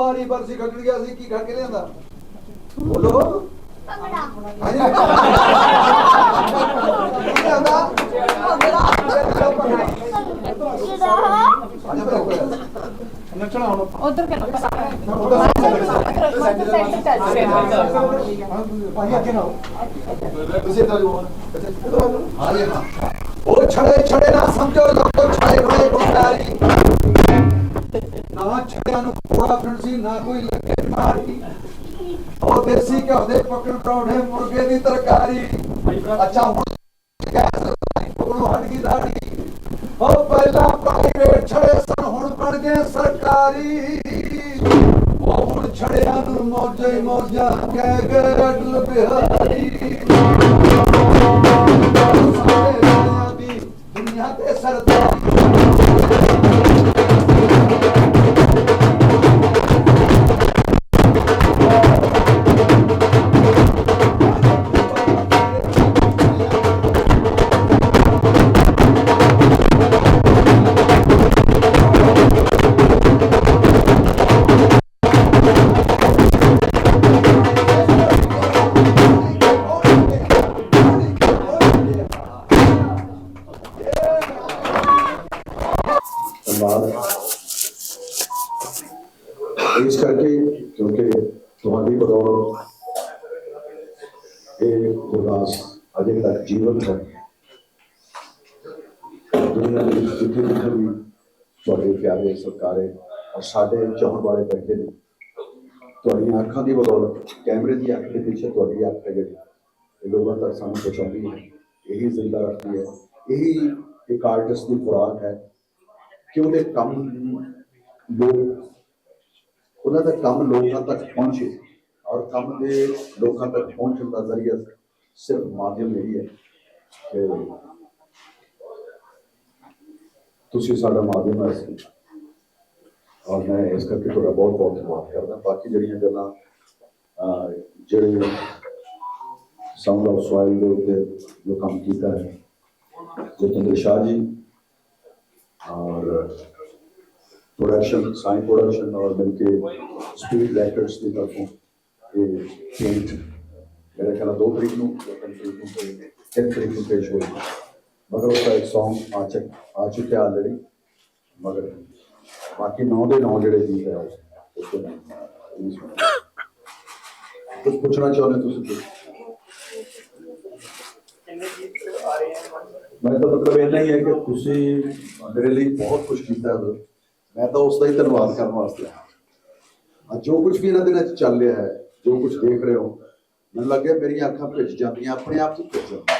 ਬਰਸੀ ਖੱਟਣ ਗਿਆ ਸੀ ਕੀ ਖਾ ਕੇ ਲਿਆਂਦਾ? ਬੋਲੋ। ਭੰਗੜਾ। ਲਿਆਂਦਾ ਬਰੋ ਨੱਚਣਾ ਹੁਣ ਉਧਰ ਕਰ। ਭਾਈ ਅੱਗੇ ਨਾ ਤੁਸੀਂ ਤਾਂ ਜੋ ਹਾਂ ਜੀ ਹਾਂ। ਉਹ ਛੜੇ ਛੜੇ ਨਾ ਸਮਝੋ ਲੋਕੋ ਛੜੇ ਹੋਏ ਗੁੰਡਾਰੀ ਨਾ ਛੜਿਆਂ ਨੂੰ ਕੋੜਾ ਫਿਰਸੀ ਨਾ ਕੋਈ ਲੱਗੇ ਮਾਰੀ। ਉਹ ਦੇਸੀ ਘਿਓ ਦੇ ਪਕੜ ਪਰੌਂਠੇ ਮੁਰਗੇ ਦੀ ਤਰਕਾਰੀ। ਅੱਛਾ, ਹੁਣ ਗੈਸ ਕੋਲੋਂ ਹਟ ਗਈ ਦਾੜੀ। ਉਹ ਪਹਿਲਾਂ ਪ੍ਰਾਈਵੇਟ ਛੜੇ ਸਨ, ਹੁਣ ਬਣ ਗਏ ਸਰਕਾਰੀ। ਉਹ ਹੁਣ ਛੜਿਆਂ ਨੂੰ ਮੌਜਾਂ ਮੌਜਾਂ ਕਹਿ ਗਏ ਅਟਲ ਬਿਹਾਰੀ। ਸਾਰੇ ਦੀ ਦੁਨੀਆ ਤੇ ਸਰਦਾਰ। ਇਹ ਗੁਰਦਾਸ ਅਜੇ ਤੱਕ ਜੀਵਨ ਹੈ। ਦੁਨੀਆ ਦੇ ਵਿੱਚ ਜਿੱਥੇ ਤੁਹਾਡੇ ਪਿਆਰੇ ਸਰਕਾਰੇ ਔਰ ਸਾਡੇ ਚਾਹਣ ਵਾਲੇ ਬੈਠੇ ਨੇ। ਤੁਹਾਡੀਆਂ ਅੱਖਾਂ ਦੀ ਬਦੌਲਤ, ਕੈਮਰੇ ਦੀ ਅੱਖ ਦੇ ਪਿੱਛੇ ਤੁਹਾਡੀ ਅੱਖ ਹੈ। ਜਿਹੜੀ ਇਹ ਲੋਕਾਂ ਤੱਕ ਸਾਨੂੰ ਪਹੁੰਚਾਉਂਦੀ ਹੈ। ਇਹੀ ਜ਼ਿੰਦਾ ਰੱਖਦੀ ਹੈ। ਇਹੀ ਇੱਕ ਆਰਟਿਸਟ ਦੀ ਖੁਰਾਕ ਹੈ। ਕਿ ਉਹਦੇ ਕੰਮ ਲੋਕ, ਉਹਨਾਂ ਦਾ ਕੰਮ ਲੋਕਾਂ ਤੱਕ ਪਹੁੰਚੇ। ہر کام کے لوگوں تک پہنچنے کا ذریعہ صرف مایو یہی ہے کہ تھی سارا مایم ہے سر اور میں اس کر کے تھوڑا بہت بہت کر رہا باقی جڑی جہاں گلان ساؤنڈ آف سوائل جو کام کیتا ہے ستندر شاہ جی اور پروڈکشن سائن پروڈکشن اور بلکہ سپیڈ اسٹریٹ لائٹرس کی تکوں ਇਹ ਚੇਂਜ ਮੇਰੇ ਦੋ ਤਰੀਕ ਨੂੰ ਜਾਂ ਤਿੰਨ ਤਿੰਨ ਤਰੀਕ ਨੂੰ ਪੇਸ਼ ਹੋਈ ਆ ਚੁੱਕਿਆ ਮਗਰ ਬਾਕੀ ਨੌ ਦੇ ਤੁਸੀਂ ਮੈਂ ਤਾਂ ਮਤਲਬ ਇਹ ਹੀ ਹੈ ਕਿ ਤੁਸੀਂ ਮੇਰੇ ਲਈ ਬਹੁਤ ਕੁਝ ਕੀਤਾ ਹੋ ਮੈਂ ਤਾਂ ਉਸ ਦਾ ਹੀ ਧੰਨਵਾਦ ਕਰਨ ਵਾਸਤੇ ਆ ਜੋ ਕੁਝ ਵੀ ਇਹਨਾਂ ਦਿਨਾਂ ਚ ਚੱਲ ਰਿਹਾ ਹੈ ਜੋ ਕੁਝ ਦੇਖ ਰਹੇ ਹੋ। ਮੈਨੂੰ ਲੱਗਿਆ ਮੇਰੀਆਂ ਅੱਖਾਂ ਭਿੱਜ ਜਾਂਦੀਆਂ, ਆਪਣੇ ਆਪ ਹੀ ਭਿੱਜ ਜਾਂਦੀਆਂ।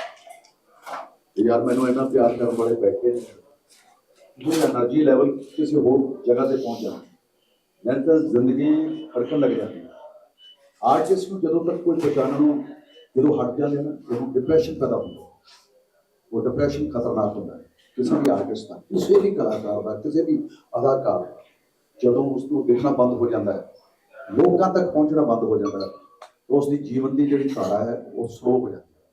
ਤੇ ਯਾਰ ਮੈਨੂੰ ਇੰਨਾ ਪਿਆਰ ਕਰਨ ਵਾਲੇ ਬੈਠੇ ਨੇ ਜਿਹੜੀ એનર્ਜੀ ਲੈਵਲ ਕਿਸੇ ਹੋਰ ਜਗ੍ਹਾ ਤੇ ਪਹੁੰਚ ਜਾਂਦਾ ਨਹੀਂ ਤਾਂ ਜ਼ਿੰਦਗੀ ਖੜਕਣ ਲੱਗ ਜਾਂਦੀ। ਆਰਟਿਸਟ ਨੂੰ ਜਦੋਂ ਤੱਕ ਕੋਈ ਪਛਾਣ ਨੂੰ ਜਦੋਂ ਹਟ ਜਾਂਦੇ ਨਾ ਉਹਨੂੰ ਡਿਪਰੈਸ਼ਨ ਪੈਦਾ ਹੁੰਦਾ, ਉਹ ਡਿਪਰੈਸ਼ਨ ਖਤਰਨਾਕ ਹੁੰਦਾ। ਹੈ ਕਿਸੇ ਵੀ ਆਰਟਿਸਟ ਦਾ, ਕਿਸੇ ਵੀ ਕਲਾਕਾਰ ਦਾ, ਕਿਸੇ ਵੀ ਅਦਾਕਾਰ ਜਦੋਂ ਉਸ ਨੂੰ ਦੇਖਣਾ ਬੰਦ ਹੋ ਜਾਂਦਾ ਹੈ ਲੋਕਾਂ ਤੱਕ ਪਹੁੰਚਣਾ ਬੰਦ ਹੋ ਜਾਂਦਾ ਹੈ। ਉਸ ਦੀ ਜੀਵਨ ਦੀ ਜਿਹੜੀ ਧਾਰਾ ਹੈ, ਉਹ ਸਲੋ ਹੋ ਜਾਂਦੀ ਹੈ।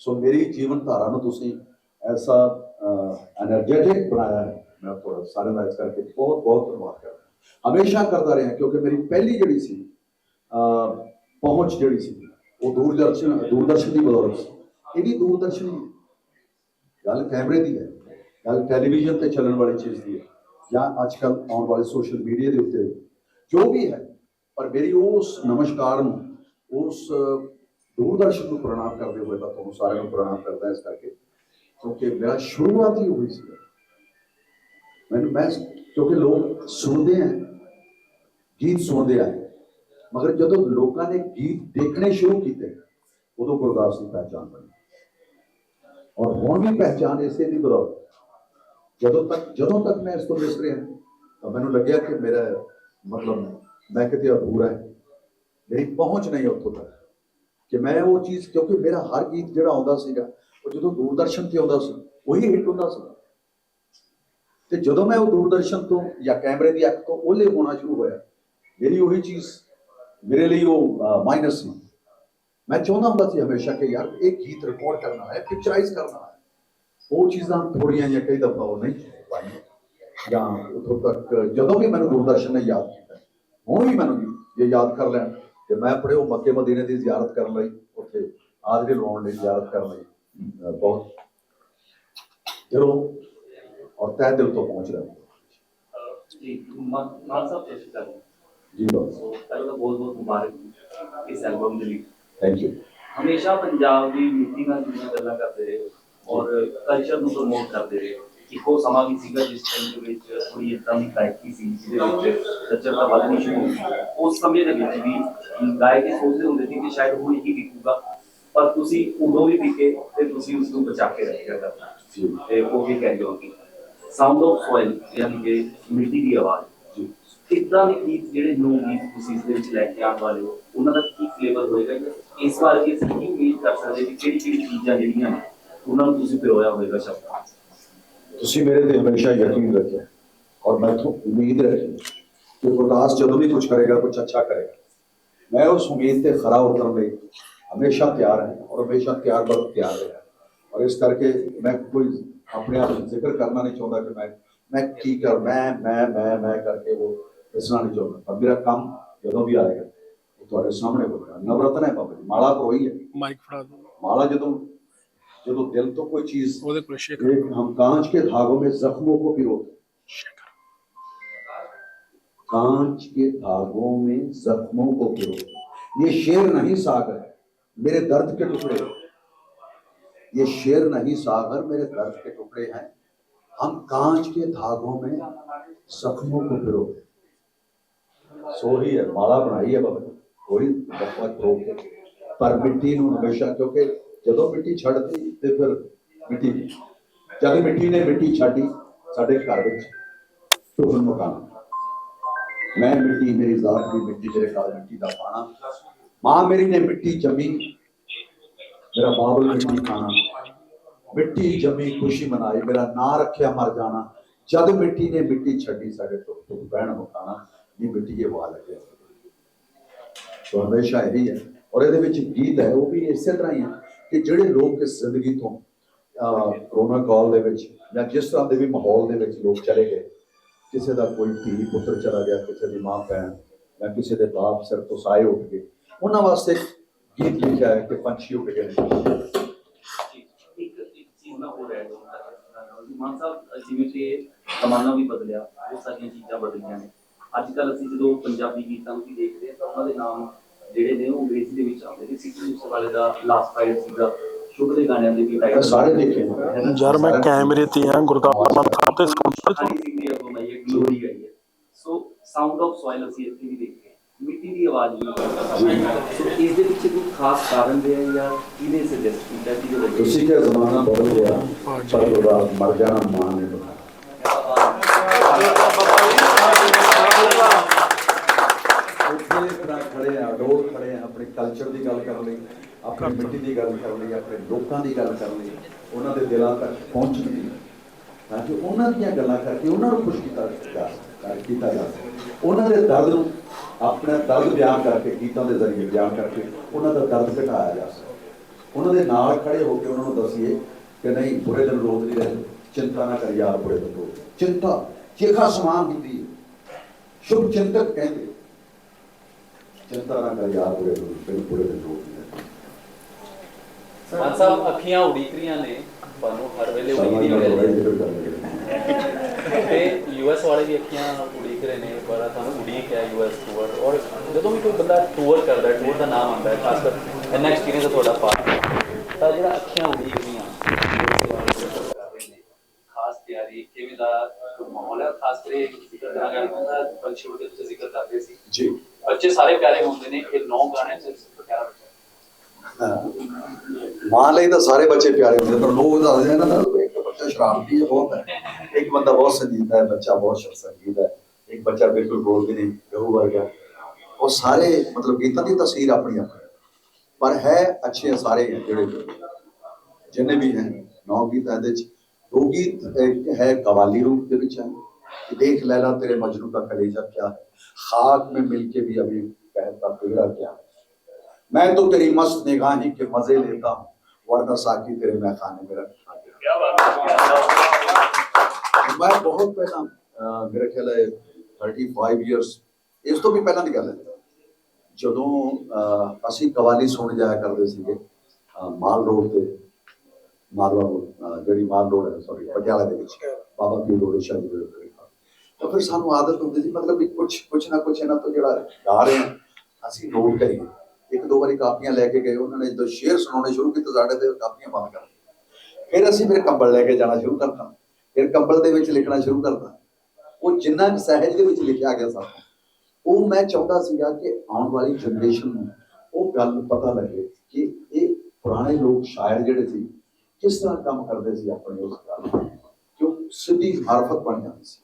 ਸੋ ਮੇਰੀ ਜੀਵਨ ਧਾਰਾ ਨੂੰ ਤੁਸੀਂ ਐਸਾ એનર્ਜੈਟਿਕ ਬਣਾਇਆ ਹੈ। ਮੈਂ ਤੁਹਾਡਾ ਸਾਰਿਆਂ ਦਾ ਇਸ ਕਰਕੇ ਬਹੁਤ ਬਹੁਤ ਧੰਨਵਾਦ ਕਰਦਾ ਹਮੇਸ਼ਾ ਕਰਦਾ ਰਿਹਾ, ਕਿਉਂਕਿ ਮੇਰੀ ਪਹਿਲੀ ਜਿਹੜੀ ਸੀ ਪਹੁੰਚ ਜਿਹੜੀ ਸੀ, ਉਹ ਦੂਰਦਰਸ਼ਨ ਦੂਰਦਰਸ਼ਨ ਦੀ ਬਦੌਲਤ ਸੀ। ਇਹ ਵੀ ਦੂਰਦਰਸ਼ਨ ਦੀ ਗੱਲ ਕੈਮਰੇ ਦੀ ਹੈ। ਗੱਲ ਟੈਲੀਵਿਜ਼ਨ ਤੇ ਚੱਲਣ ਵਾਲੀ ਚੀਜ਼ ਦੀ ਹੈ। ਜਾਂ ਅੱਜਕੱਲ ਆਉਣ ਵਾਲੇ ਸੋਸ਼ਲ ਮੀਡੀਆ ਦੇ ਉੱਤੇ ਜੋ ਵੀ ਹੈ ਪਰ ਮੇਰੀ ਉਸ ਨਮਸਕਾਰ ਨੂੰ, ਉਸ ਦੂਰਦਰਸ਼ਨ ਨੂੰ ਪ੍ਰਣਾਮ ਕਰਦੇ ਹੋਏ ਮੈਂ ਤੁਹਾਨੂੰ ਸਾਰਿਆਂ ਨੂੰ ਪ੍ਰਣਾਮ ਕਰਦਾ ਇਸ ਕਰਕੇ, ਕਿਉਂਕਿ ਮੇਰਾ ਸ਼ੁਰੂਆਤ ਹੀ ਹੋਈ ਸੀ। ਮੈਨੂੰ ਮੈਂ, ਕਿਉਂਕਿ ਲੋਕ ਸੁਣਦੇ ਆ, ਗੀਤ ਸੁਣਦੇ ਆ, ਮਗਰ ਜਦੋਂ ਲੋਕਾਂ ਨੇ ਗੀਤ ਦੇਖਣੇ ਸ਼ੁਰੂ ਕੀਤੇ, ਉਦੋਂ ਗੁਰਦਾਸ ਦੀ ਪਹਿਚਾਣ ਬਣੀ। ਔਰ ਹੁਣ ਵੀ ਪਹਿਚਾਨ ਇਸੇ ਦੀ ਬਦੌਲਤ ਜਦੋਂ ਤੱਕ ਜਦੋਂ ਤੱਕ ਮੈਂ ਇਸ ਤੋਂ ਮਿਸ ਰਿਹਾ ਤਾਂ ਮੈਨੂੰ ਲੱਗਿਆ ਕਿ ਮੇਰਾ ਮਤਲਬ ਮੈਂ ਕਿਤੇ ਅਧੂਰਾ ਹੈ। ਮੇਰੀ ਪਹੁੰਚ ਨਹੀਂ ਉੱਥੋਂ ਤੱਕ। ਕਿ ਮੈਂ ਉਹ ਚੀਜ਼, ਕਿਉਂਕਿ ਮੇਰਾ ਹਰ ਗੀਤ ਜਿਹੜਾ ਆਉਂਦਾ ਸੀਗਾ, ਉਹ ਜਦੋਂ ਦੂਰਦਰਸ਼ਨ ਤੇ ਆਉਂਦਾ ਸੀ, ਉਹੀ ਹਿੱਟ ਹੁੰਦਾ ਸੀ। ਤੇ ਜਦੋਂ ਮੈਂ ਉਹ ਦੂਰਦਰਸ਼ਨ ਤੋਂ ਜਾਂ ਕੈਮਰੇ ਦੀ ਅੱਖ ਤੋਂ ਉਹਲੇ ਹੋਣਾ ਸ਼ੁਰੂ ਹੋਇਆ, ਮੇਰੀ ਉਹੀ ਚੀਜ਼ ਮੇਰੇ ਲਈ ਉਹ ਮਾਈਨਸ ਸੀ। ਮੈਂ ਚਾਹੁੰਦਾ ਹੁੰਦਾ ਸੀ ਹਮੇਸ਼ਾ ਕਿ ਯਾਰ, ਇਹ ਗੀਤ ਰਿਕਾਰਡ ਕਰਨਾ ਹੈ ਪਿਕਚਰਾਈਜ਼ ਕਰਨਾ ਹੈ। ਉਹ ਚੀਜ਼ਾਂ ਥੋੜੀਆਂ ਜਿਹੀਆਂ ਕਈ ਦਫਾ ਉਹ ਨਹੀਂ ਪਾਈਆਂ ਜਾਂ ਉਦੋਂ ਤੱਕ, ਜਦੋਂ ਵੀ ਮੈਨੂੰ ਦੂਰਦਰਸ਼ਨ ਨੇ ਯਾਦ ਕੀਤਾ ਹੁਣ ਵੀ ਮੈਨੂੰ ਇਹ ਯਾਦ ਕਰ ਲੈਣ ਕਿ ਮੈਂ ਆਪਣੇ ਉਹ ਮੱਕੇ ਮਦੀਨੇ ਦੀ ਜ਼ਿਆਰਤ ਕਰਨ ਲਈ ਉੱਥੇ ਆਦਰੇ ਲਵਾਉਣ ਲਈ ਜ਼ਿਆਰਤ ਕਰਨ ਲਈ ਅਹ, ਬਹੁਤ ਦਿਲੋਂ ਔਰ ਤਹਿ ਦਿਲ ਤੋਂ ਪਹੁੰਚ ਰਿਹਾ। ਜੀ ਮਾਨ ਮਾਨ ਸਾਹਿਬ ਸਤਿ ਸ਼੍ਰੀ ਅਕਾਲ। ਜੀ ਬਸ। ਸੋ ਪਹਿਲਾਂ ਤਾਂ ਬਹੁਤ ਬਹੁਤ ਮੁਬਾਰਕ ਇਸ ਐਲਬਮ ਦੇ ਲਈ। ਥੈਂਕ ਯੂ ਹਮੇਸ਼ਾ ਪੰਜਾਬ ਹੋ ਹੋ। ਇੱਕੋ ਸਮਾਂ ਵੀ ਸੀਗਾ ਜਿਸ ਟਾਈਮ ਦੇ ਵਿੱਚ ਥੋੜੀ ਇਦਾਂ ਦੀ ਗਾਇਕੀ ਸੀ ਜਿਹਦੇ ਵਿੱਚ ਕਲਚਰ ਦਾ ਵਧਣੀ ਸ਼ੁਰੂ ਹੋ ਗਈ ਉਸ ਸਮੇਂ ਦੇ ਵਿੱਚ ਵੀ ਗਾਇਕੀ ਸੋਚਦੇ ਹੁੰਦੇ ਸੀ ਕਿ ਸ਼ਾਇਦ ਉਹ ਇਹੀ ਵਿਕੂਗਾ ਪਰ ਤੁਸੀਂ ਉਦੋਂ ਵੀ ਵਿਕੇ ਤੇ ਤੁਸੀਂ ਉਸ ਨੂੰ ਬਚਾ ਕੇ ਰੱਖਿਆ ਕਰਨਾ। ਤੇ ਉਹ ਵੀ ਕਹਿ ਹੋ ਕਿ ਸਾਊਂਡ ਆਫ ਸੋਇਲ ਯਾਨੀ ਕਿ ਮਿੱਟੀ ਦੀ ਆਵਾਜ਼। ਜੀ। ਕਿੱਦਾਂ ਦੇ ਗੀਤ ਜਿਹੜੇ ਨੋ ਗੀਤ ਤੁਸੀਂ ਇਸ ਦੇ ਵਿੱਚ ਲੈ ਕੇ ਆਉਣ ਵਾਲੇ ਹੋ ਉਹਨਾਂ ਦਾ ਕੀ ਫਲੇਵਰ ਹੋਏਗਾ? ਇਸ ਵਾਰ ਕੀ ਅਸੀਂ ਕੀ ਉਮੀਦ ਕਰ ਸਕਦੇ ਕਿ ਕਿਹੜੀ ਕਿਹੜੀ ਚੀਜ਼ਾਂ ਜਿਹੜੀਆਂ ਨੇ ਉਹਨਾਂ ਨੂੰ ਤੁਸੀਂ ਪਿਰੋਇਆ ਹੋਵੇਗਾ ਸ਼ਬਦਾਂ? ਤੁਸੀਂ ਮੇਰੇ ਤੇ ਹਮੇਸ਼ਾ ਯਕੀਨ ਰੱਖਿਆ ਔਰ ਮੈਂ ਤੋਂ ਉਮੀਦ ਰੱਖੀ ਕਿ ਗੁਰਦਾਸ ਜਦੋਂ ਵੀ ਕੁਝ ਕਰੇਗਾ ਕੁਝ ਅੱਛਾ ਕਰੇਗਾ ਮੈਂ ਉਸ ਉਮੀਦ ਤੇ ਖਰਾ ਉਤਰਨ ਲਈ ਹਮੇਸ਼ਾ ਤਿਆਰ ਹਾਂ ਔਰ ਹਮੇਸ਼ਾ ਤਿਆਰ ਬਰ ਤਿਆਰ ਰਿਹਾ ਔਰ ਇਸ ਕਰਕੇ ਮੈਂ ਕੋਈ ਆਪਣੇ ਆਪ ਨੂੰ ਜ਼ਿਕਰ ਕਰਨਾ ਨਹੀਂ ਚਾਹੁੰਦਾ ਕਿ ਮੈਂ ਮੈਂ ਕੀ ਕਰ ਮੈਂ ਮੈਂ ਮੈਂ ਮੈਂ ਕਰਕੇ ਉਹ ਦੱਸਣਾ ਨਹੀਂ ਚਾਹੁੰਦਾ ਪਰ ਮੇਰਾ ਕੰਮ ਜਦੋਂ ਵੀ ਆਏਗਾ ਉਹ ਤੁਹਾਡੇ ਸਾਹਮਣੇ ਹੋਵੇਗਾ ਨਵਰਤਨ ਹੈ ਬਾਬਾ ਜੀ ਮਾਲਾ ਪਰੋਈ ਹੈ ਮਾਈਕ ਫੜਾ ਦੋ چلو دل تو کوئی چیز ہم کانچ کے دھاگوں میں زخموں کو پیروتے کانچ کے دھاگوں میں زخموں کو پیروتے یہ شیر نہیں ساگر ہے میرے درد کے ٹکڑے۔ یہ شیر نہیں ساگر میرے درد کے ٹکڑے ہیں۔ ہم کانچ کے دھاگوں میں زخموں کو پیروتے سوری ہے مالا بنائی ہے بابا۔ کوئی بہت ہو کے پر مٹی ہمیشہ کیونکہ جدو مٹی چھڑتی ਤੇ ਫਿਰ ਮਿੱਟੀ ਜਦ ਮਿੱਟੀ ਨੇ ਮਿੱਟੀ ਛੱਡੀ ਸਾਡੇ ਘਰ ਵਿੱਚ ਟੁਕੜ ਮਕਾਨ। ਮੈਂ ਮਿੱਟੀ, ਮੇਰੀ ਜ਼ਾਤ ਦੀ ਮਿੱਟੀ, ਮੇਰੇ ਘਰ ਮਿੱਟੀ ਦਾ ਪਾਣਾ। ਮਾਂ ਮੇਰੀ ਨੇ ਮਿੱਟੀ ਜੰਮੀ। ਮੇਰਾ ਬਾਬਲ ਮਿੱਟੀ ਖਾਣਾ। ਮਿੱਟੀ ਜੰਮੀ, ਖੁਸ਼ੀ ਮਨਾਈ। ਮੇਰਾ ਨਾਂ ਰੱਖਿਆ ਮਰ ਜਾਣਾ। ਜਦ ਮਿੱਟੀ ਨੇ ਮਿੱਟੀ ਛੱਡੀ ਸਾਡੇ ਟੁਕ ਟੁਕ ਬਹਿਣ ਮਕਾਨਾ ਇਹ ਮਿੱਟੀ ਇਹ ਵਾਹ ਲੱਗਿਆ ਸੋ ਹਮੇਸ਼ਾ ਇਹੀ ਹੈ। ਔਰ ਇਹਦੇ ਵਿੱਚ ਗੀਤ ਹੈ, ਉਹ ਵੀ ਇਸੇ ਤਰ੍ਹਾਂ ਹੀ ਹੈ। ਕਿ ਜਿਹੜੇ ਲੋਕ ਇਸ ਜ਼ਿੰਦਗੀ ਤੋਂ ਕਰੋਨਾ ਕਾਲ ਦੇ ਵਿੱਚ ਜਾਂ ਜਿਸ ਤਰ੍ਹਾਂ ਦੇ ਵੀ ਮਾਹੌਲ ਦੇ ਵਿੱਚ ਲੋਕ ਚਲੇ ਗਏ ਕਿਸੇ ਦਾ ਕੋਈ ਧੀ ਪੁੱਤਰ ਚਲਾ ਗਿਆ ਕਿਸੇ ਦੀ ਮਾਂ ਭੈਣ ਜਾਂ ਕਿਸੇ ਦੇ ਬਾਪ ਸਿਰ ਤੋਂ ਸਾਏ ਉੱਠ ਗਏ ਉਹਨਾਂ ਵਾਸਤੇ ਗੀਤ ਲਿਖਿਆ ਹੈ ਕਿ ਪੰਛੀ ਉੱਡ ਗਏ ਮਾਨ ਸਾਹਿਬ ਜਿਵੇਂ ਕਿ ਜ਼ਮਾਨਾ ਵੀ ਬਦਲਿਆ ਬਹੁਤ ਸਾਰੀਆਂ ਚੀਜ਼ਾਂ ਬਦਲੀਆਂ ਨੇ। ਅੱਜ ਕੱਲ ਅਸੀਂ ਜਦੋਂ ਪੰਜਾਬੀ ਗੀਤਾਂ ਨੂੰ ਵੀ ਦੇਖਦੇ ਹਾਂ ਤਾਂ ਉਹਨਾਂ ਦੇ ਨਾਮ ਜਿਹੜੇ ਨੇ ਉਹ ਅੰਗਰੇਜ਼ੀ ਦੇ ਵਿੱਚ ਆਉਂਦੇ ਨੇ। ਸਿੱਧੂ ਮੂਸੇਵਾਲੇ ਦਾ ਲਾਸਟ ਫਾਈਟ ਸੀਗਾ। ਸ਼ੁਭ ਦੇ ਗਾਣਿਆਂ ਦੇ ਵੀ ਇਹ ਟਾਈਟਲ ਸਾਰੇ ਦੇਖੇ ਨੇ। ਯਾਰ ਮੈਂ ਕੈਮਰੇ ਤੇ ਆ ਗੁਰਦਾਸਪੁਰ ਸਾਹਿਬ ਤੇ ਸਕੂਟਰ ਹਨੀ ਸਿੰਘ ਦੀ album ਆਈ ਹੈ ਗਲੋਰੀ ਆਈ ਹੈ। ਸੋ ਸਾਊਂਡ ਆਫ ਸੋਇਲ ਅਸੀਂ ਇੱਥੇ ਵੀ ਦੇਖੇ ਮਿੱਟੀ ਦੀ ਆਵਾਜ਼ ਵੀ ਸੋ ਇਸ ਦੇ ਪਿੱਛੇ ਕੋਈ ਖਾਸ ਕਾਰਨ ਹੈ ਜਾਂ ਕਿਹਨੇ ਸੁਜੈਸਟ ਕੀਤਾ ਕਿ ਜੋ ਤੁਸੀਂ ਕਿਹਾ ਜ਼ਮਾਨਾ ਬਦਲ ਗਿਆ ਪਰ ਉਹਦਾ ਮਰ ਜਾਣਾ ਮਾਂ ਨੇ ਬਤਾਇਆ ਉੱਥੇ ਤਰ੍ਹਾਂ ਖੜੇ ਆ ਡੋਰ ਖੜੇ ਆ ਆਪਣੇ ਕਲਚਰ ਦੀ ਗੱਲ ਕਰਨ ਲਈ ਆਪਣੀ ਮਿੱਟੀ ਦੀ ਗੱਲ ਕਰਨ ਲਈ ਆਪਣੇ ਲੋਕਾਂ ਦੀ ਗੱਲ ਕਰਨ ਲਈ ਉਹਨਾਂ ਦੇ ਦਿਲਾਂ ਤੱਕ ਪਹੁੰਚਣ ਲਈ ਤਾਂ ਕਿ ਉਹਨਾਂ ਦੀਆਂ ਗੱਲਾਂ ਕਰਕੇ ਉਹਨਾਂ ਨੂੰ ਖੁਸ਼ ਕੀਤਾ ਜਾ ਕਰ ਕੀਤਾ ਜਾ ਸਕੇ। ਉਹਨਾਂ ਦੇ ਦਰਦ ਨੂੰ ਆਪਣਾ ਦਰਦ ਬਿਆਨ ਕਰਕੇ ਗੀਤਾਂ ਦੇ ਜ਼ਰੀਏ ਬਿਆਨ ਕਰਕੇ ਉਹਨਾਂ ਦਾ ਦਰਦ ਘਟਾਇਆ ਜਾ ਸਕੇ। ਉਹਨਾਂ ਦੇ ਨਾਲ ਖੜੇ ਹੋ ਕੇ ਉਹਨਾਂ ਨੂੰ ਦੱਸੀਏ ਕਿ ਨਹੀਂ ਬੁਰੇ ਦਿਨ ਰੋਜ਼ ਨਹੀਂ ਰਹੇ। ਚਿੰਤਾ ਨਾ ਕਰ ਯਾਰ ਬੁਰੇ ਦਿਨ ਰੋਜ਼। ਚਿੰਤਾ ਚਿਖਾ ਸਮਾਨ ਹੁੰਦੀ ਹੈ। ਸ਼ੁਭ ਚਿੰਤਕ ਕਹਿੰਦੇ। ਚਿੰਤਾ ਨਾ ਕਰ ਬੁਰੇ ਦਿਨ ਬਿਨ ਬੁਰੇ ਦਿਨ ਰੋਜ਼ ਨਹੀਂ ਮਾਨ ਸਾਹਿਬ ਅੱਖੀਆਂ ਉਡੀਕ ਰਹੀਆਂ ਨੇ ਤੁਹਾਨੂੰ ਹਰ ਵੇਲੇ ਕਰਨ ਲੱਗੇ ਤੇ ਯੂਐਸ ਵਾਲੇ ਵੀ ਅੱਖੀਆਂ ਉਡੀਕ ਰਹੇ ਨੇ ਬੜਾ ਤੁਹਾਨੂੰ ਉਡੀਕ ਹੈ ਯੂਐਸ ਟੂਰ ਔਰ ਜਦੋਂ ਵੀ ਕੋਈ ਬੰਦਾ ਟੂਰ ਕਰਦਾ ਟੂਰ ਦਾ ਨਾਮ ਆਉਂਦਾ ਹੈ ਖਾਸ ਕਰ ਇੰਨਾ ਐਕਸਪੀਰੀਅੰਸ ਹੈ ਤੁਹਾਡਾ ਪਾਸ। ਤਾਂ ਜਿਹੜਾ ਅੱਖੀਆਂ ਉਡੀਕ ਨੇ, ਖਾਸ ਤਿਆਰੀ ਕਿਵੇਂ ਦਾ ਮਾਹੌਲ ਹੈ? ਖਾਸ ਕਰੇ ਜ਼ਿਕਰ ਕਰਾਂਗਾ ਕਿ ਪੰਛੀ ਉੜ ਕੇ ਤੁਸੀਂ ਜ਼ਿਕਰ ਕਰਦੇ ਸੀ। ਜੀ। ਬੱਚੇ ਸਾਰੇ ਪਿਆਰੇ ਹੁੰਦੇ ਨੇ, ਇਹ ਨੌ ਗਾਣੇ ਚ ਪਿਆਰਾ ਬੱਚਾ। ਮਾਂ ਲਈ ਤਾਂ ਸਾਰੇ ਬੱਚੇ ਪਿਆਰੇ ਹੁੰਦੇ ਪਰ ਲੋਕ ਦੱਸਦੇ ਨੇ ਨਾ ਇੱਕ ਬੱਚਾ ਸ਼ਰਾਰਤੀ ਹੈ ਬਹੁਤ ਹੈ। ਇੱਕ ਬੰਦਾ ਬਹੁਤ ਸੰਜੀਦਾ ਹੈ, ਬੱਚਾ ਬਹੁਤ ਸੰਗੀਤ ਹੈ। ਇੱਕ ਬੱਚਾ ਬਿਲਕੁਲ ਬੋਲ ਵੀ ਨਹੀਂ ਗਹੂ ਵਰਗਾ। ਉਹ ਸਾਰੇ ਮਤਲਬ ਗੀਤਾਂ ਦੀ ਤਸਵੀਰ ਆਪਣੀ ਆਪਣੀ। ਪਰ ਹੈ ਅੱਛੇ ਸਾਰੇ ਜਿਹੜੇ ਜਿੰਨੇ ਵੀ ਹੈ, ਨੌ ਗੀਤ ਇਹਦੇ ਚ। ਦੋ ਗੀਤ, ਇੱਕ ਹੈ ਕਵਾਲੀ ਰੂਪ ਦੇ ਵਿੱਚ ਹੈ। کہ دیکھ لینا تیرے مجنو کا کلیجہ کیا ہے۔ خاک میں مل کے بھی ابھی کہتا پیڑا کیا ہے۔ میں تو تیری مست نگاہی کے مزے لیتا ہوں ورنہ ساکی تیرے میں خانے میں رکھتا ہوں میں بہت پہلا میرا خیال ہے تھرٹی فائیو ایئرس اس تو بھی پہلا نکل ہے ਜਦੋਂ ਅਸੀਂ ਕਵਾਲੀ ਸੁਣ مال ਕਰਦੇ ਸੀਗੇ ਮਾਲ ਰੋਡ ਤੇ ਮਾਲਵਾ ਜਿਹੜੀ ਮਾਲ ਰੋਡ ਹੈ ਸੌਰੀ ਪਟਿਆਲਾ ਦੇ ਵਿੱਚ ਬਾਬਾ ਪੀਰ ਰੋਡ ਸ਼ਾਹੀ ਦੇ ਤਾਂ ਫਿਰ ਸਾਨੂੰ ਆਦਤ ਹੁੰਦੀ ਸੀ, ਮਤਲਬ ਵੀ ਕੁਝ ਕੁਝ ਨਾ ਕੁਝ ਇਹਨਾਂ ਤੋਂ ਜਿਹੜਾ ਗਾ ਰਹੇ ਅਸੀਂ ਨੋਟ ਕਰੀਏ। ਇੱਕ ਦੋ ਵਾਰੀ ਕਾਪੀਆਂ ਲੈ ਕੇ ਗਏ, ਉਹਨਾਂ ਨੇ ਜਦੋਂ ਸ਼ੇਰ ਸੁਣਾਉਣੇ ਸ਼ੁਰੂ ਕੀਤੇ, ਸਾਡੇ ਤੇ ਕਾਪੀਆਂ ਬੰਦ ਕਰ ਫਿਰ ਅਸੀਂ ਫਿਰ ਕੰਬਲ ਲੈ ਕੇ ਜਾਣਾ ਸ਼ੁਰੂ ਕਰਤਾ। ਫਿਰ ਕੰਬਲ ਦੇ ਵਿੱਚ ਲਿਖਣਾ ਸ਼ੁਰੂ ਕਰਤਾ। ਉਹ ਜਿੰਨਾ ਸਹਿਜ ਦੇ ਵਿੱਚ ਲਿਖਿਆ ਗਿਆ ਸਭ ਉਹ ਮੈਂ ਚਾਹੁੰਦਾ ਸੀਗਾ ਕਿ ਆਉਣ ਵਾਲੀ ਜਨਰੇਸ਼ਨ ਨੂੰ ਉਹ ਗੱਲ ਪਤਾ ਲੱਗੇ ਕਿ ਇਹ ਪੁਰਾਣੇ ਲੋਕ ਸ਼ਾਇਰ ਜਿਹੜੇ ਸੀ, ਕਿਸ ਤਰ੍ਹਾਂ ਕੰਮ ਕਰਦੇ ਸੀ ਆਪਣੇ ਉਸ ਗੱਲ ਤੇ। ਸਿੱਧੀ ਹਰਫਤ ਬਣ ਜਾਂਦੀ ਸੀ।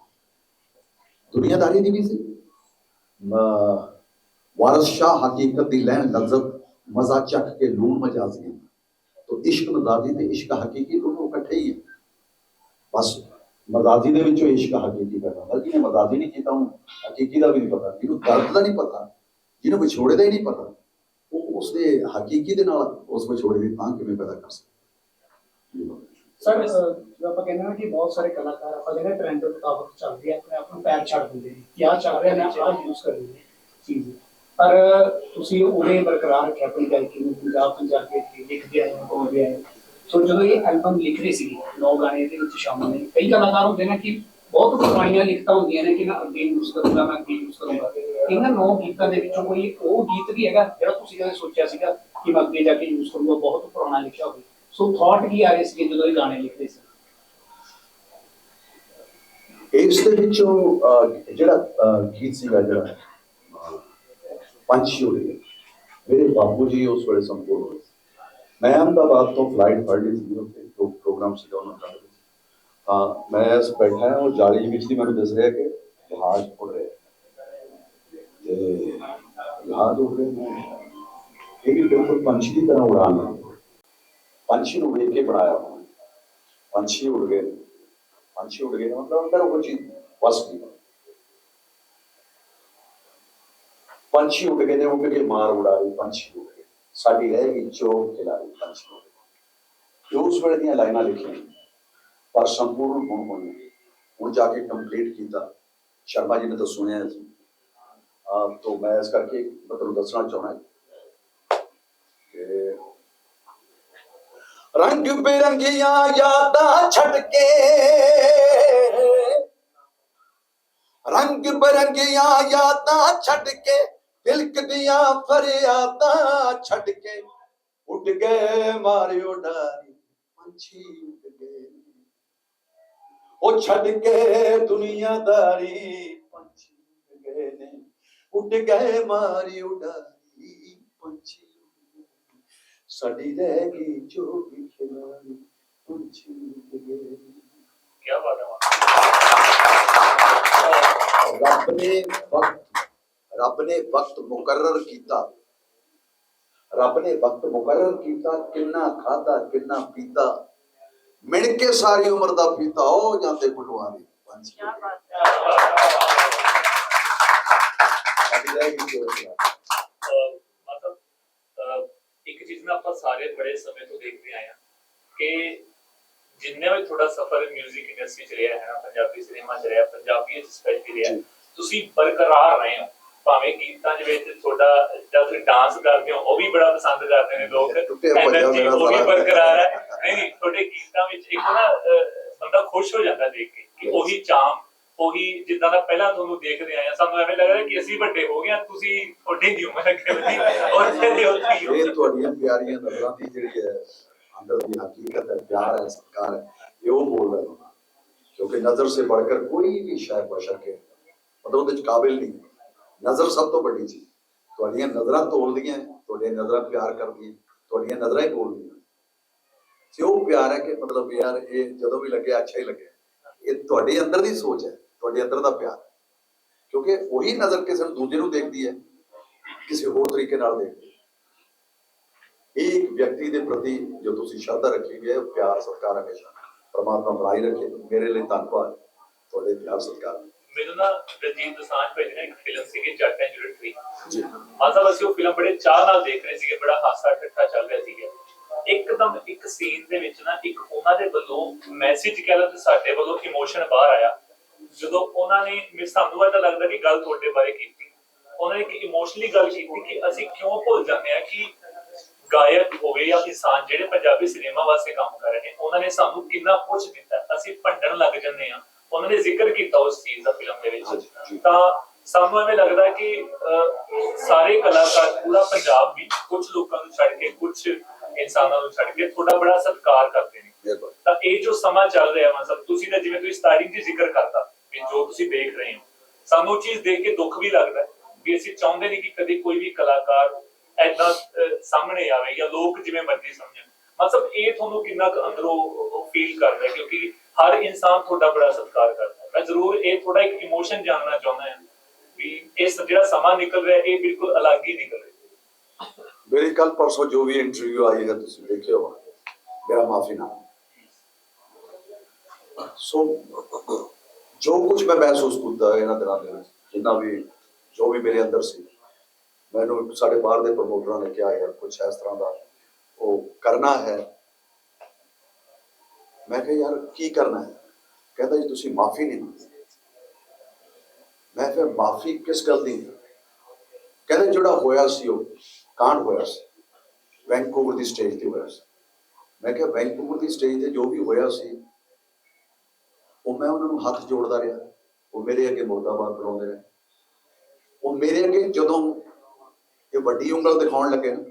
ਦੁਨੀਆਦਾਰੀ ਦੀ ਵੀ ਸੀ। ਮ- ਸ਼ਾਹ ਹਕੀਕਤ ਦੀ ਲੈਣ ਲਫ਼ਜ਼ਤ ਮਜ਼ਾ ਚੱਕ ਕੇ ਲੂਣ ਮਜਾਜ਼ੀ ਤੋ ਇਸ਼ਕ ਮਜ਼ਾਜੀ ਤੇ ਇਸ਼ਕ ਹਕੀਕੀ ਦੋਨੋਂ ਇਕੱਠੇ ਹੀ ਹੈ ਬਸ ਮਜ਼ਾਜੀ ਦੇ ਵਿੱਚੋਂ ਇਸ਼ਕ ਹਕੀਕੀ ਪੈਦਾ ਹੁੰਦਾ। ਜਿਹਨੇ ਮਜ਼ਾਜੀ ਨਹੀਂ ਕੀਤਾ, ਉਹਨੂੰ ਹਕੀਕੀ ਦਾ ਵੀ ਨਹੀਂ ਪਤਾ। ਜਿਹਨੂੰ ਦਰਦ ਦਾ ਨਹੀਂ ਪਤਾ, ਜਿਹਨੂੰ ਵਿਛੋੜੇ ਦਾ ਹੀ ਨਹੀਂ ਪਤਾ, ਉਹ ਉਸਦੇ ਹਕੀਕੀ ਦੇ ਨਾਲ ਉਸ ਵਿਛੋੜੇ ਦੀ ਤਾਂ ਕਿਵੇਂ ਪੈਦਾ ਕਰ ਸਕਦਾ। ਸਰ ਅਹ, ਆਪਾਂ ਕਹਿੰਦੇ ਨਾ ਕਿ ਬਹੁਤ ਸਾਰੇ ਕਲਾਕਾਰ ਆਪਾਂ ਕਹਿੰਦੇ ਟ੍ਰੈਂਡ ਦੇ ਮੁਤਾਬਕ ਚੱਲਦੇ ਆ ਆਪਣੇ ਆਪ ਨੂੰ ਪੈਰ ਛੱਡ ਦਿੰਦੇ ਨੇ ਕਿ ਆਹ ਚੱਲ ਰਿਹਾ ਮੈਂ ਆਹ ਯੂਜ਼ ਕਰਨੀ ਹੈ ਚੀਜ਼ ਪਰ ਤੁਸੀਂ ਉਹਨੇ ਬਰਕਰਾਰ ਰੱਖਿਆ ਆਪਣੀ ਗਾਇਕੀ ਨੂੰ ਪੰਜਾਬ ਪੰਜਾਬ ਕੇ ਲਿਖਦੇ ਆਏ ਹੋ ਬੋਲਦੇ ਆਏ ਸੋ ਜਦੋਂ ਇਹ ਐਲਬਮ ਲਿਖ ਰਹੇ ਸੀ ਨੌ ਗਾਣੇ ਇਹਦੇ ਵਿੱਚ ਸ਼ਾਮਲ ਨੇ ਕਈ ਕਲਾਕਾਰ ਹੁੰਦੇ ਨੇ ਕਿ ਬਹੁਤ ਪੁਰਾਣੀਆਂ ਲਿਖਤਾਂ ਹੁੰਦੀਆਂ ਨੇ ਕਿ ਮੈਂ ਅੱਗੇ ਯੂਜ਼ ਕਰੂੰਗਾ ਮੈਂ ਅੱਗੇ ਯੂਜ਼ ਕਰੂੰਗਾ। ਇਹਨਾਂ ਨੌ ਗੀਤਾਂ ਦੇ ਵਿੱਚੋਂ ਕੋਈ ਉਹ ਗੀਤ ਵੀ ਹੈਗਾ ਜਿਹੜਾ ਤੁਸੀਂ ਕਦੇ ਸੋਚਿਆ ਸੀਗਾ ਕਿ ਮੈਂ ਅੱਗੇ ਜਾ ਕੇ ਯੂਜ਼ ਕਰੂੰਗਾ ਬਹੁਤ ਪੁਰਾਣਾ ਲਿਖਿਆ ਹੋਵੇ। ਸੋ ਥਾਟ ਕੀ ਆ ਰਹੇ ਸੀ ਜਦੋਂ ਇਹ ਗਾਣੇ ਲਿਖਦੇ ਸੀ? ਇਸ ਦੇ ਵਿੱਚੋਂ ਜਿਹੜਾ ਗੀਤ ਸੀਗਾ ਜਿਹੜਾ ਪੰਛੀ ਉੜੇ ਮੇਰੇ ਬਾਪੂ ਜੀ ਉਸ ਵੇਲੇ ਸੰਪੂਰਨ ਹੋਏ ਸੀ। ਮੈਂ ਅਹਿਮਦਾਬਾਦ ਤੋਂ ਫਲਾਈਟ ਫੜ ਲਈ ਸੀ, ਉੱਥੇ ਦੋ ਪ੍ਰੋਗਰਾਮ ਸੀਗਾ ਉਹਨਾਂ ਦਾ। ਹਾਂ ਮੈਂ ਇਸ ਬੈਠਾ ਹਾਂ, ਉਹ ਜਾਲੀ ਵਿੱਚ ਦੀ ਮੈਨੂੰ ਦੱਸ ਰਿਹਾ ਕਿ ਜਹਾਜ਼ ਉੱਡ ਰਿਹਾ ਤੇ ਜਹਾਜ਼ ਉੱਡ ਰਿਹਾ ਇਹ ਵੀ ਬਿਲਕੁਲ ਪੰਛੀ ਦੀ ਤਰ੍ਹਾਂ ਉਡਾਨ ਹੈ ਪੰਛੀ ਨੂੰ ਵੇਖ ਕੇ ਬਣਾਇਆ ਹੋਇਆ ਹੈ। ਪੰਛੀ ਉੱਡ ਗਏ। ਪੰਛੀ ਉੱਡ ਗਏ। ਦਾ ਮਤਲਬ ਅੰਦਰ ਉਹ ਚੀਜ਼ ਵਸ ਗਈ। ਪੰਛੀ ਉੱਡ ਗਏ ਨੇ ਉੱਡ ਕੇ ਮਾਰ ਉਡਾਈ, ਪੰਛੀ ਉੱਡ ਗਏ। ਸਾਡੀ ਰਹਿ ਗਈ ਚੋਕ ਖਿਲਾਰੀ ਪੰਛੀ ਉੱਡ ਗਏ। ਤੇ ਉਸ ਵੇਲੇ ਦੀਆਂ ਲਾਈਨਾਂ ਲਿਖੀਆਂ ਪਰ ਸੰਪੂਰਨ ਹੁਣ ਹੋਈਆਂ ਹੁਣ ਜਾ ਕੇ ਕੰਪਲੀਟ ਕੀਤਾ। ਸ਼ਰਮਾ ਜੀ ਨੇ ਤਾਂ ਸੁਣਿਆ ਸੀ। ਆ ਤੋਂ ਮੈਂ ਇਸ ਕਰਕੇ ਮੈਂ ਤੁਹਾਨੂੰ ਦੱਸਣਾ ਚਾਹਣਾ ਕਿ ਰੰਗ ਬੇਰੰਗੀਆਂ ਯਾਦਾਂ ਛੱਡ ਕੇ। ਰੰਗ ਬਿਰੰਗੀਆਂ ਯਾਦਾਂ ਛੱਡ ਕੇ ਦਿਲਕਦੀਆਂ ਫਰਿਆਦਾਂ ਛੱਡ ਕੇ। ਉੱਡ ਗਏ ਮਾਰਿਓ ਡਾਰੀ, ਪੰਛੀ ਉੱਡ ਗਏ। ਉਹ ਛੱਡ ਕੇ ਦੁਨੀਆਦਾਰੀ, ਪੰਛੀ ਉੱਡ ਗਏ ਨੇ। ਉੱਡ ਗਏ ਮਾਰਿਓ ਡਾਰੀ, ਪੰਛੀ ਸਾਡੀ ਰਹਿ ਗਈ ਜੋ ਵੀ ਖਿਲਾਰੀ ਪੰਛੀ ਗਏ। ਕੀ ਬਾਤ ਹੈ ਰੱਬ ਨੇ ਵਕਤ ਰੱਬ ਨੇ ਵਕਤ ਮੁਕਰਰ ਕੀਤਾ। ਰੱਬ ਨੇ ਵਕਤ ਮੁਕਰਰ ਕੀਤਾ ਕਿੰਨਾ ਖਾਦਾ ਕਿੰਨਾ ਪੀਤਾ। ਮਿਣ ਕੇ ਸਾਰੀ ਉਮਰ ਦਾ ਪੀਤਾ ਉਹ ਜਾਂਦੇ ਪਟਵਾਰੀ ਪੰਛੀ ਸਾਡੀ ਰਹਿ ਗਈ ਜੋ ਖਿਲਾਰੀ। ਇੱਕ ਚੀਜ਼ ਮੈਂ ਆਪਾਂ ਸਾਰੇ ਬੜੇ ਸਮੇਂ ਤੋਂ ਦੇਖਦੇ ਆਏ ਹਾਂ ਕਿ ਜਿੰਨੇ ਵੀ ਤੁਹਾਡਾ ਸਫ਼ਰ 뮤직 ਇੰਡਸਟਰੀ ਚ ਰਿਹਾ ਹੈ ਨਾ ਪੰਜਾਬੀ ਸਿਨੇਮਾ ਚ ਰਿਹਾ ਪੰਜਾਬੀ ਚ ਸਪੈਸ਼ਲੀ ਰਿਹਾ ਤੁਸੀਂ ਬਰਕਰਾਰ ਰਹੇ ਹੋ ਭਾਵੇਂ ਗੀਤਾਂ ਦੇ ਵਿੱਚ ਤੁਹਾਡਾ ਜਦ ਤੁਸੀਂ ਡਾਂਸ ਕਰਦੇ ਹੋ ਉਹ ਵੀ ਬੜਾ ਪਸੰਦ ਕਰਦੇ ਨੇ ਲੋਕ ਮੇਰਾ ਉਹ ਵੀ। ਬਰਕਰਾਰ ਹੈ ਨਹੀਂ ਤੁਹਾਡੇ ਗੀਤਾਂ ਵਿੱਚ ਇੱਕ ਨਾ ਬੰਦਾ ਖੁਸ਼ ਹੋ ਜਾਂਦਾ ਦੇਖ ਕੇ ਕਿ. ਉਹੀ ਚਾਮ ਉਹੀ ਜਿੱਦਾਂ ਦਾ ਪਹਿਲਾਂ ਤੁਹਾਨੂੰ ਦੇਖਦੇ ਆਏ ਹਾਂ ਸਾਨੂੰ ਐਵੇਂ ਲੱਗ ਰਿਹਾ ਕਿ ਅਸੀਂ ਵੱਡੇ ਹੋ ਗਏ ਹਾਂ ਤੁਸੀਂ ਤੁਹਾਡੀ ਦੀ ਉਮਰ ਅੱਗੇ ਵਧੀ ਔਰ ਫਿਰ ਉੱਥੇ ਹੀ ਇਹ ਤੁਹਾਡੀਆਂ ਪਿਆਰੀਆਂ ਨਜ਼ਰਾਂ ਦੀ ਜਿਹੜੀ ਹੈ ਅੰਦਰ ਦੀ ਹਕੀਕਤ ਹੈ ਪਿਆਰ ਹੈ ਸਤਿਕਾਰ ਹੈ ਇਹ ਉਹ ਬੋਲ ਰਹੇ ਹੋ ਕਿਉਂਕਿ ਨਜ਼ਰ ਸੇ बढ़कर ਕੋਈ ਵੀ ਸ਼ੈ ਬਸ਼ਰ ਕੇ ਮਤਲਬ ਉਹਦੇ ਚ ਕਾਬਿਲ ਨਹੀਂ ਨਜ਼ਰ ਸਭ ਤੋਂ ਵੱਡੀ ਚੀਜ਼ ਤੁਹਾਡੀਆਂ ਨਜ਼ਰਾਂ ਤੋਲਦੀਆਂ ਤੁਹਾਡੀਆਂ ਨਜ਼ਰਾਂ ਪਿਆਰ ਕਰਦੀਆਂ ਤੁਹਾਡੀਆਂ ਨਜ਼ਰਾਂ ਹੀ ਬੋਲਦੀਆਂ ਤੇ ਉਹ ਪਿਆਰ ਹੈ ਕਿ ਮਤਲਬ ਯਾਰ ਇਹ ਜਦੋਂ ਵੀ ਲੱਗਿਆ ਅੱਛਾ ਹੀ ਲੱਗਿਆ ਇਹ ਤੁਹਾਡੇ ਅੰਦਰ ਦੀ ਸੋਚ ਹੈ ਤੁਹਾਡੇ ਅੰਦਰ ਦਾ ਪਿਆਰ। ਕਿਉਂਕਿ ਉਹੀ ਨਜ਼ਰ ਕਿਸੇ ਨੂੰ ਦੂਜੇ ਨੂੰ ਦੇਖਦੀ ਹੈ ਕਿਸੇ ਹੋਰ ਤਰੀਕੇ ਨਾਲ ਦੇਖਦੀ ਹੈ। ਇੱਕ ਵਿਅਕਤੀ ਦੇ ਪ੍ਰਤੀ ਜੋ ਤੁਸੀਂ ਸ਼ਰਧਾ ਰੱਖੀ ਹੋਈ ਹੈ ਉਹ ਪਿਆਰ ਸਤਿਕਾਰ ਹਮੇਸ਼ਾ ਪ੍ਰਮਾਤਮਾ ਬਣਾਈ ਰੱਖੇ। ਮੇਰੇ ਲਈ ਧੰਨਵਾਦ। ਤੁਹਾਡੇ ਪਿਆਰ ਸਤਿਕਾਰ। ਮੈਨੂੰ ਨਾ ਰਜੀਤ ਦਸਾਂਝ ਨੇ ਇੱਕ ਫਿਲਮ ਸੀਗੀ ਜੱਟ ਐਂਡ ਜੁਲਟਰੀ ਜੀ। ਮਤਲਬ ਅਸੀਂ ਉਹ ਫਿਲਮ ਬੜੇ ਚਾਹ ਨਾਲ ਦੇਖ ਰਹੇ ਸੀਗੇ ਬੜਾ ਹਾਸਾ ਠੱਠਾ ਚੱਲ ਰਿਹਾ ਸੀਗਾ। ਇੱਕਦਮ ਇੱਕ ਸੀਨ ਦੇ ਵਿੱਚ ਨਾ ਇੱਕ ਉਹਨਾਂ ਦੇ ਵੱਲੋਂ ਮੈਸੇਜ ਕਹਿ ਲਓ ਤੇ ਸਾਡੇ ਵੱਲੋਂ ਇਮੋਸ਼ਨ ਬਾਹਰ ਆਇਆ। ਜਦੋਂ ਉਹਨਾਂ ਨੇ ਮੈਨੂੰ ਸਾਨੂੰ ਤਾਂ ਲੱਗਦਾ ਕਿ ਗੱਲ ਤੁਹਾਡੇ ਬਾਰੇ ਕੀਤੀ। ਉਹਨਾਂ ਨੇ ਇੱਕ ਇਮੋਸ਼ਨਲੀ ਗੱਲ ਕੀਤੀ ਕਿ ਅਸੀਂ ਕਿਉਂ ਭੁੱਲ ਜਾਂਦੇ ਆ ਕਿ ਗਾਇਕ ਹੋਵੇ ਜਾਂ ਇਨਸਾਨ ਜਿਹੜੇ ਪੰਜਾਬੀ ਸਿਨੇਮਾ ਵਾਸਤੇ ਕੰਮ ਕਰ ਰਹੇ ਨੇ ਉਹਨਾਂ ਨੇ ਸਾਨੂੰ ਕਿੰਨਾ ਕੁਝ ਦਿੱਤਾ। ਅਸੀਂ ਭੰਡਣ ਲੱਗ ਜਾਂਦੇ ਆ ਉਹਨਾਂ ਨੇ ਜ਼ਿਕਰ ਕੀਤਾ ਉਸ ਚੀਜ਼ ਦਾ ਫਿਲਮ ਦੇ ਵਿੱਚ। ਤਾਂ ਸਾਨੂੰ ਐਵੇਂ ਲੱਗਦਾ ਕਿ ਸਾਰੇ ਕਲਾਕਾਰ ਪੂਰਾ ਪੰਜਾਬ ਵੀ ਕੁਝ ਲੋਕਾਂ ਨੂੰ ਛੱਡ ਕੇ ਕੁਝ ਇਨਸਾਨਾਂ ਨੂੰ ਛੱਡ ਕੇ ਤੁਹਾਡਾ ਬੜਾ ਸਤਿਕਾਰ ਕਰਦੇ ਨੇ। ਤਾਂ ਇਹ ਜੋ ਸਮਾਂ ਚੱਲ ਰਿਹਾ ਮਤਲਬ ਤੁਸੀਂ ਤਾਂ ਜਿਵੇਂ ਤੁਸੀਂ ਸਟਾਰਟਿੰਗ 'ਚ ਜ਼ਿਕਰ ਕਰਤਾ ਵੀ ਜੋ ਤੁਸੀਂ ਦੇਖ ਰਹੇ ਹੋ। ਸਾਨੂੰ ਚੀਜ਼ ਦੇਖ ਕੇ ਦੁੱਖ ਵੀ ਲੱਗਦਾ ਵੀ ਅਸੀਂ ਚਾਹੁੰਦੇ ਨਹੀਂ ਕਿ ਕਦੇ ਕੋਈ ਵੀ ਕਲਾਕਾਰ ਐਦਾਂ ਸਾਹਮਣੇ ਆਵੇ ਜਾਂ ਲੋਕ ਜਿਵੇਂ ਮਰਜ਼ੀ ਸਮਝਣ। ਮਤਲਬ ਇਹ ਤੁਹਾਨੂੰ ਕਿੰਨਾ ਕੁ ਅੰਦਰੋਂ ਫੀਲ ਕਰਦਾ ਕਿਉਂਕਿ ਹਰ ਇਨਸਾਨ ਤੁਹਾਡਾ ਬੜਾ ਸਤਿਕਾਰ ਕਰਦਾ ਮੈਂ ਜ਼ਰੂਰ ਇਹ ਥੋੜਾ ਇੱਕ ਇਮੋਸ਼ਨ ਜਾਣਨਾ ਚਾਹੁੰਦਾ ਹਾਂ ਵੀ ਇਸ ਜਿਹੜਾ ਸਮਾਂ ਨਿਕਲ ਰਿਹਾ, ਇਹ ਬਿਲਕੁਲ ਅਲੱਗ ਹੀ ਨਿਕਲ ਰਿਹਾ ਮੇਰੀ ਕੱਲ ਪਰਸੋਂ ਜੋ ਵੀ ਇੰਟਰਵਿਊ ਆਈ ਹੈ, ਤੁਸੀਂ ਦੇਖਿਓ ਮੇਰਾ ਮਾਫੀ ਨਾ ਸੋ ਜੋ ਕੁਝ ਮੈਂ ਮਹਿਸੂਸ ਕੀਤਾ ਇਹਨਾਂ ਦਿਨਾਂ ਦੇ ਵਿੱਚ, ਜਿੰਨਾ ਵੀ, ਜੋ ਵੀ ਮੇਰੇ ਅੰਦਰ ਸੀ, ਮੈਨੂੰ ਸਾਡੇ ਬਾਹਰ ਦੇ ਪ੍ਰਮੋਟਰਾਂ ਨੇ ਕਿਹਾ, ਯਾਰ ਕੁਝ ਇਸ ਤਰ੍ਹਾਂ ਦਾ ਉਹ ਕਰਨਾ ਹੈ। ਮੈਂ ਕਿਹਾ, ਯਾਰ ਕੀ ਕਰਨਾ ਹੈ? ਕਹਿੰਦਾ, ਜੀ ਤੁਸੀਂ ਮਾਫੀ ਨਹੀਂ ਦਿੰਦੇ ਮੈਂ ਕਿਹਾ, ਮਾਫੀ ਕਿਸ ਗੱਲ ਦੀ ਕਹਿੰਦੇ, ਜਿਹੜਾ ਹੋਇਆ ਸੀ ਉਹ ਕਾਂਡ ਹੋਇਆ ਸੀ। ਵੈਂਕੂਵਰ ਦੀ ਸਟੇਜ ਤੇ ਹੋਇਆ ਸੀ। ਮੈਂ ਕਿਹਾ, ਵੈਂਕੂਵਰ ਦੀ ਸਟੇਜ ਤੇ ਜੋ ਵੀ ਹੋਇਆ ਸੀ ਉਹ ਮੈਂ ਉਹਨਾਂ ਨੂੰ ਹੱਥ ਜੋੜਦਾ ਰਿਹਾ। ਉਹ ਮੇਰੇ ਅੱਗੇ ਮੁਰਦਾਬਾਦ ਬੁਲਾਉਂਦੇ ਰਹੇ। ਉਹ ਮੇਰੇ ਅੱਗੇ ਜਦੋਂ ਇਹ ਵੱਡੀ ਉਂਗਲ ਦਿਖਾਉਣ ਲੱਗੇ ਨਾ,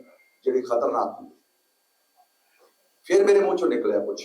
ਜਿਹੜੀ ਖਤਰਨਾਕ ਹੁੰਦੀ। ਫਿਰ ਮੇਰੇ ਮੂੰਹ ਚੋਂ ਨਿਕਲਿਆ ਕੁਝ